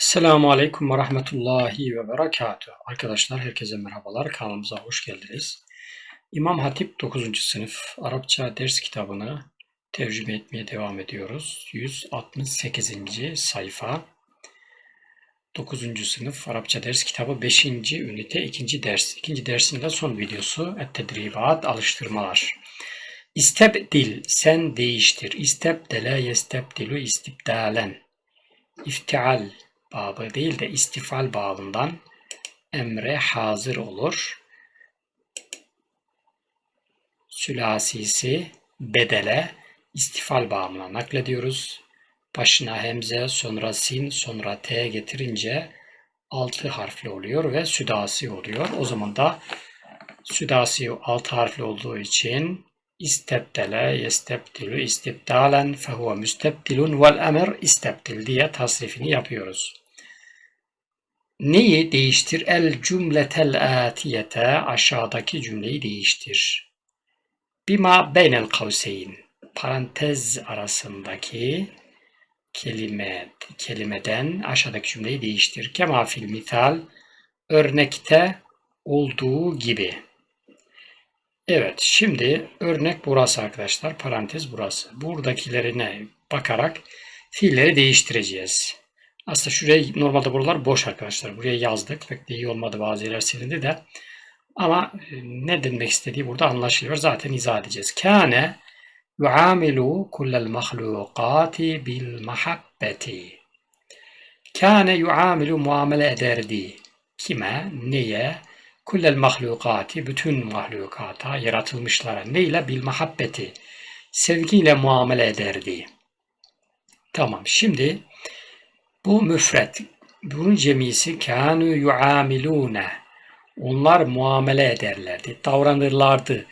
Selamun Aleyküm ve Rahmetullahi ve Berekatuhu. Arkadaşlar herkese merhabalar. Kanalımıza hoş geldiniz. İmam Hatip 9. sınıf Arapça ders kitabını tercüme etmeye devam ediyoruz. 168. sayfa. 9. sınıf Arapça ders kitabı 5. ünite 2. ders. 2. dersin de son videosu Et-Tedribat alıştırmalar. İstebdil sen değiştir. İstebdele yestebdilu istibdalen. İftial babı değil de istifal babından emre hazır olur. Sülasisi bedele istifal babına naklediyoruz. Başına hemze, sonra sin, sonra t getirince altı harfli oluyor ve südasi oluyor. O zaman da südasi altı harfli olduğu için istebdele yestebdilu istibdalen fehuve müstebdilun vel emr istebdil diye tasrifini yapıyoruz. Neyi değiştir? El cümletel atiyete aşağıdaki cümleyi değiştir. Bima beynel kavseyn parantez arasındaki kelime kelimeden aşağıdaki cümleyi değiştir. Kema fil misal örnekte olduğu gibi. Evet, şimdi örnek burası arkadaşlar. Parantez burası. Buradakilerine bakarak fiilleri değiştireceğiz. Aslında şuraya normalde buralar boş arkadaşlar. Buraya yazdık. Pek de iyi olmadı bazı yerler silindi de. Ama e, ne demek istediği burada anlaşılıyor. Zaten izah edeceğiz. Kâne yuamilu kullel mahlukati bil mahabbeti. Kâne yuamilu muamele ederdi. Kime? Neye? Kullel mahlukati, bütün mahlukata, yaratılmışlara neyle? Bil mahabbeti. Sevgiyle muamele ederdi. Tamam, şimdi bu müfret. Bunun cemisi kânû yuamilûne. Onlar muamele ederlerdi, davranırlardı.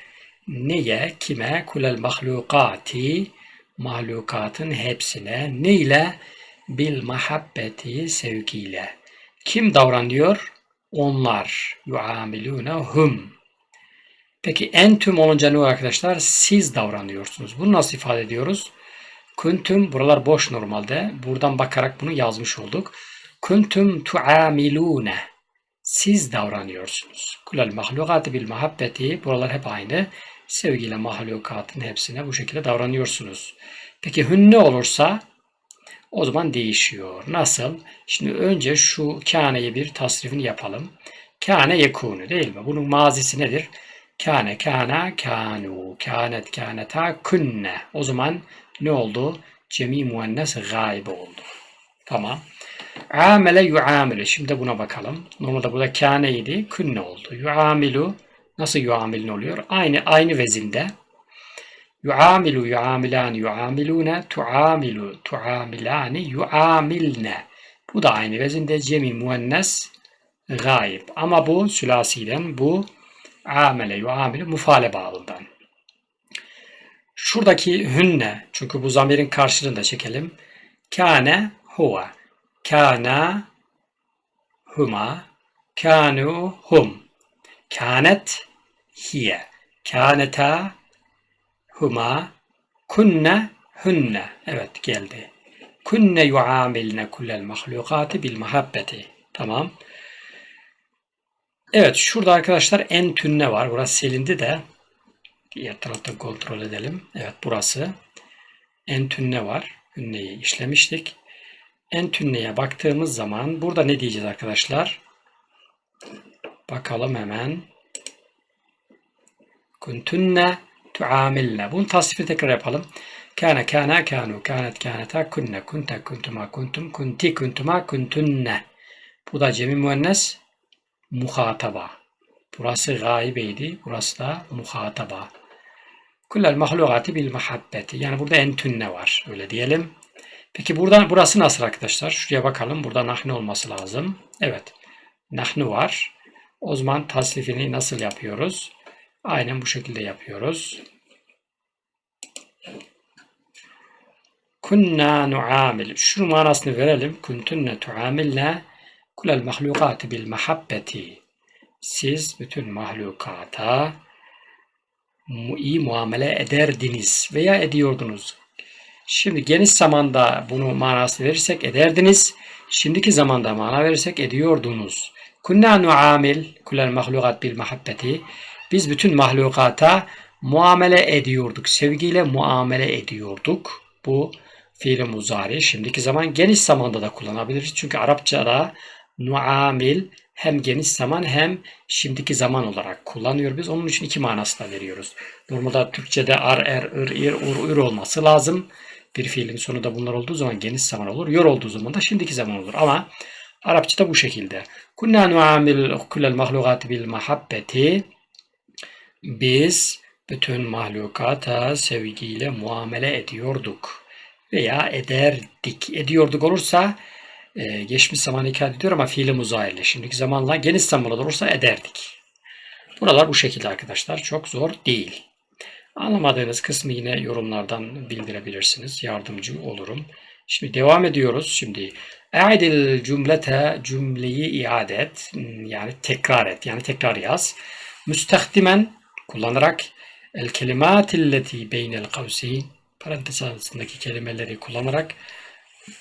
Neye? Kime? Kulel mahlukati. Mahlukatın hepsine. Neyle? Bil mahabbeti sevgiyle. Kim davranıyor? Onlar. Yuamilûne hum. Peki entüm olunca ne arkadaşlar? Siz davranıyorsunuz. Bunu nasıl ifade ediyoruz? Kuntum buralar boş normalde. Buradan bakarak bunu yazmış olduk. Kuntum tuamilune. Siz davranıyorsunuz. Kulel mahlukatı bil muhabbeti. Buralar hep aynı. Sevgiyle mahlukatın hepsine bu şekilde davranıyorsunuz. Peki hünne olursa o zaman değişiyor. Nasıl? Şimdi önce şu kâneyi bir tasrifini yapalım. Kâne yekûnü değil mi? Bunun mazisi nedir? Kâne, kâna, kânu, kânet, kâneta, künne. O zaman ne oldu? Cemi muennes gayb oldu. Tamam. Amele yuamile. Şimdi buna bakalım. Normalde burada kâneydi. Künne oldu. Yuamilu. Nasıl yuamilin oluyor? Aynı aynı vezinde. Yuamilu yuamilan yuamilune tuamilu tuamilani yuamilne. Bu da aynı vezinde cemi muennes gayb. Ama bu sülasiden bu amele yuamilu mufale bağından. Şuradaki hünne, çünkü bu zamirin karşılığını da çekelim. Kâne huve. Kâna huma. Kânu hum. Kânet hiye. Kâneta huma. Kunne hünne. Evet geldi. Kunne yuamilne kullel mahlukati bil muhabbeti. Tamam. Evet şurada arkadaşlar en tünne var. Burası silindi de Diğer taraftan kontrol edelim. Evet burası. En tünne var. Hünneyi işlemiştik. En tünneye baktığımız zaman burada ne diyeceğiz arkadaşlar? Bakalım hemen. Kuntunne tuamilne. Bunun tasrifini tekrar yapalım. Kana kana kanu kanet kaneta kunne kunte kuntuma kuntum kunti kuntuma kuntunne. Bu da cemi müennes muhataba. Burası gaibeydi. Burası da muhataba. Kullel mahlukati bil mahabbeti. Yani burada entünne var. Öyle diyelim. Peki buradan burası nasıl arkadaşlar? Şuraya bakalım. Burada nahnu olması lazım. Evet. Nahnu var. O zaman tasrifini nasıl yapıyoruz? Aynen bu şekilde yapıyoruz. Kunna nuamil. Şu manasını verelim. Kuntunne tuamilne kulel mahlukati bil mahabbeti. Siz bütün mahlukata iyi muamele ederdiniz veya ediyordunuz. Şimdi geniş zamanda bunu manası verirsek ederdiniz. Şimdiki zamanda mana verirsek ediyordunuz. Kunna nuamil kulel mahlukat bil muhabbeti. Biz bütün mahlukata muamele ediyorduk. Sevgiyle muamele ediyorduk. Bu fiil muzari. Şimdiki zaman geniş zamanda da kullanabiliriz. Çünkü Arapçada nuamil hem geniş zaman hem şimdiki zaman olarak kullanıyor. Biz onun için iki manası da veriyoruz. Normalde Türkçe'de ar, er, ır, ir, ur, ür olması lazım. Bir fiilin sonunda bunlar olduğu zaman geniş zaman olur. Yor olduğu zaman da şimdiki zaman olur. Ama Arapçada bu şekilde. Kunna nuamil kullel mahlukat bil mahabbeti. Biz bütün mahlukata sevgiyle muamele ediyorduk. Veya ederdik. Ediyorduk olursa e, geçmiş zaman hikaye ediyor ama fiili muzayirle. Şimdiki zamanla geniş zamanla olursa ederdik. Buralar bu şekilde arkadaşlar. Çok zor değil. Anlamadığınız kısmı yine yorumlardan bildirebilirsiniz. Yardımcı olurum. Şimdi devam ediyoruz. Şimdi E'idil cümlete cümleyi iade et. Yani tekrar et. Yani tekrar yaz. Müstehdimen kullanarak el kelimatilleti beynel kavseyn parantez arasındaki kelimeleri kullanarak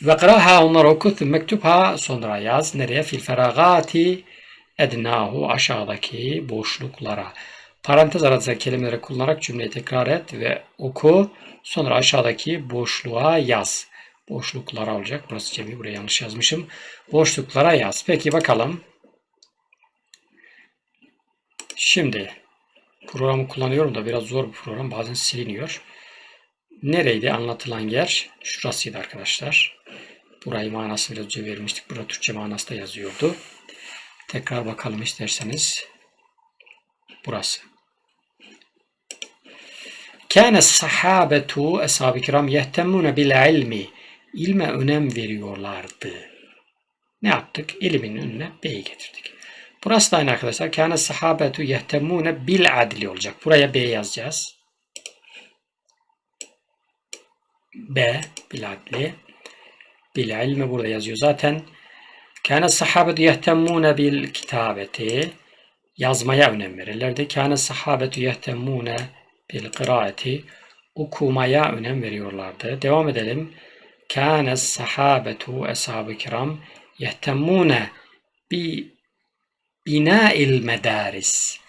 ve kıraha onları oku mektupha sonra yaz. Nereye? Fil feragati ednahu aşağıdaki boşluklara. Parantez arasındaki kelimeleri kullanarak cümleyi tekrar et ve oku. Sonra aşağıdaki boşluğa yaz. Boşluklara olacak. Burası cemi. Buraya yanlış yazmışım. Boşluklara yaz. Peki bakalım. Şimdi programı kullanıyorum da biraz zor bir program. Bazen siliniyor. Nereydi anlatılan yer? Şurasıydı arkadaşlar. Burayı manası biraz önce vermiştik. Burada Türkçe manası da yazıyordu. Tekrar bakalım isterseniz. Burası. Kâne sahabetu ashab-ı kiram yehtemûne bil ilmi. İlme önem veriyorlardı. Ne yaptık? İlimin önüne B'yi getirdik. Burası da aynı arkadaşlar. Kâne sahabetu yehtemûne bil adli olacak. Buraya B yazacağız. B bil adli. Bil ilmi burada yazıyor zaten. Kâne sahabetu yehtemûne bil kitabeti. Yazmaya önem verirlerdi. Kâne sahabetu yehtemûne bil kıraati. Okumaya önem veriyorlardı. Devam edelim. Kâne sahabetu ashab-ı kiram yehtemûne bi binâil medaris.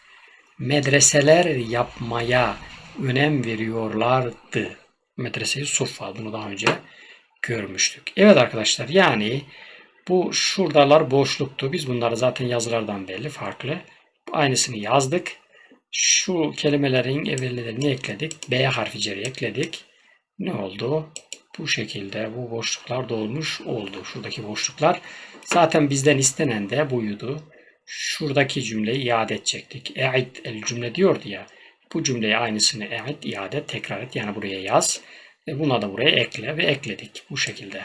Medreseler yapmaya önem veriyorlardı. Medreseyi Suffa. Bunu daha önce görmüştük. Evet arkadaşlar yani bu şuradalar boşluktu. Biz bunları zaten yazılardan belli farklı. Aynısını yazdık. Şu kelimelerin evvellerini ekledik. B harfi ceri ekledik. Ne oldu? Bu şekilde bu boşluklar dolmuş oldu. Şuradaki boşluklar. Zaten bizden istenen de buydu. Şuradaki cümleyi iade edecektik. E'id el cümle diyordu ya. Bu cümleyi aynısını e'id iade tekrar et. Yani buraya yaz. Ve buna da buraya ekle ve ekledik. Bu şekilde.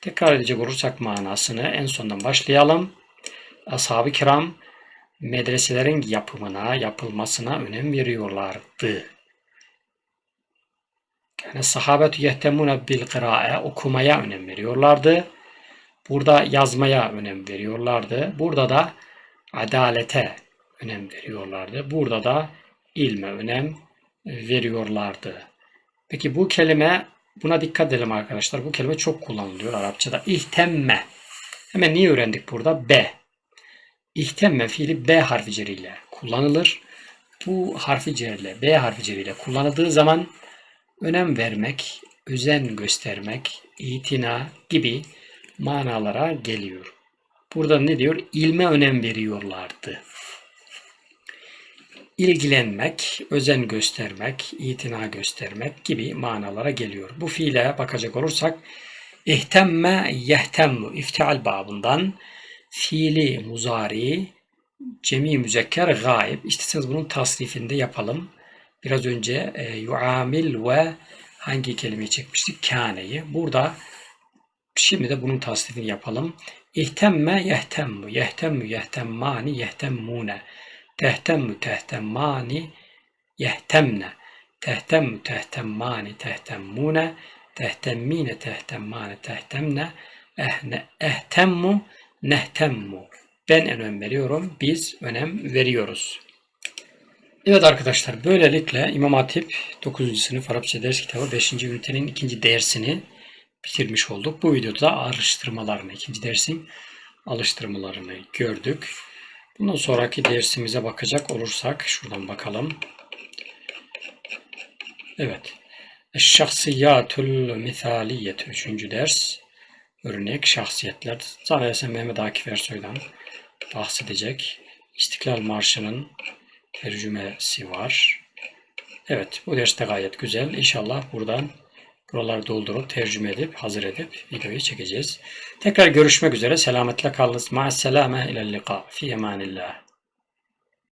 Tekrar edecek olursak manasını en sondan başlayalım. Ashab-ı kiram medreselerin yapımına, yapılmasına önem veriyorlardı. Yani sahabetü yehtemune bil kırae okumaya önem veriyorlardı. Burada yazmaya önem veriyorlardı. Burada da adalete önem veriyorlardı. Burada da ilme önem veriyorlardı. Peki bu kelime buna dikkat edelim arkadaşlar. Bu kelime çok kullanılıyor Arapçada. İhtemme. Hemen niye öğrendik burada? B. İhtemme fiili B harfi ceriyle kullanılır. Bu harfi ceriyle, B harfi ceriyle kullanıldığı zaman önem vermek, özen göstermek, itina gibi manalara geliyor. Burada ne diyor? İlme önem veriyorlardı. İlgilenmek, özen göstermek, itina göstermek gibi manalara geliyor. Bu fiile bakacak olursak ihtemme yehtemmu iftial babından fiili muzari cemi müzekker gayb. İsterseniz bunun tasrifinde yapalım. Biraz önce e, yuamil ve hangi kelimeyi çekmiştik? Kâne'yi. Burada şimdi de bunun tasrifini yapalım. İhtemme yehtemmu, yehtemmu yehtemmani, yehtemmune. Tehtemmu tehtemmani, yehtemne. Tehtemmu tehtemmani, tehtemmune. Tehtemmine, tehtemmane, tehtemne. Ehne, ehtemmu, nehtemmu. Ben önem veriyorum, biz önem veriyoruz. Evet arkadaşlar böylelikle İmam Hatip 9. sınıf Arapça ders kitabı 5. ünitenin ikinci dersini bitirmiş olduk. Bu videoda da alıştırmalarını, ikinci dersin alıştırmalarını gördük. Bundan sonraki dersimize bakacak olursak şuradan bakalım. Evet. Şahsiyatul misaliyet 3. ders. Örnek şahsiyetler. Zannedersem Mehmet Akif Ersoy'dan bahsedecek. İstiklal Marşı'nın tercümesi var. Evet bu ders de gayet güzel. İnşallah buradan buraları doldurup tercüme edip hazır edip videoyu çekeceğiz. Tekrar görüşmek üzere. Selametle kalınız. Ma'as selame ilel liqa. Fi emanillah.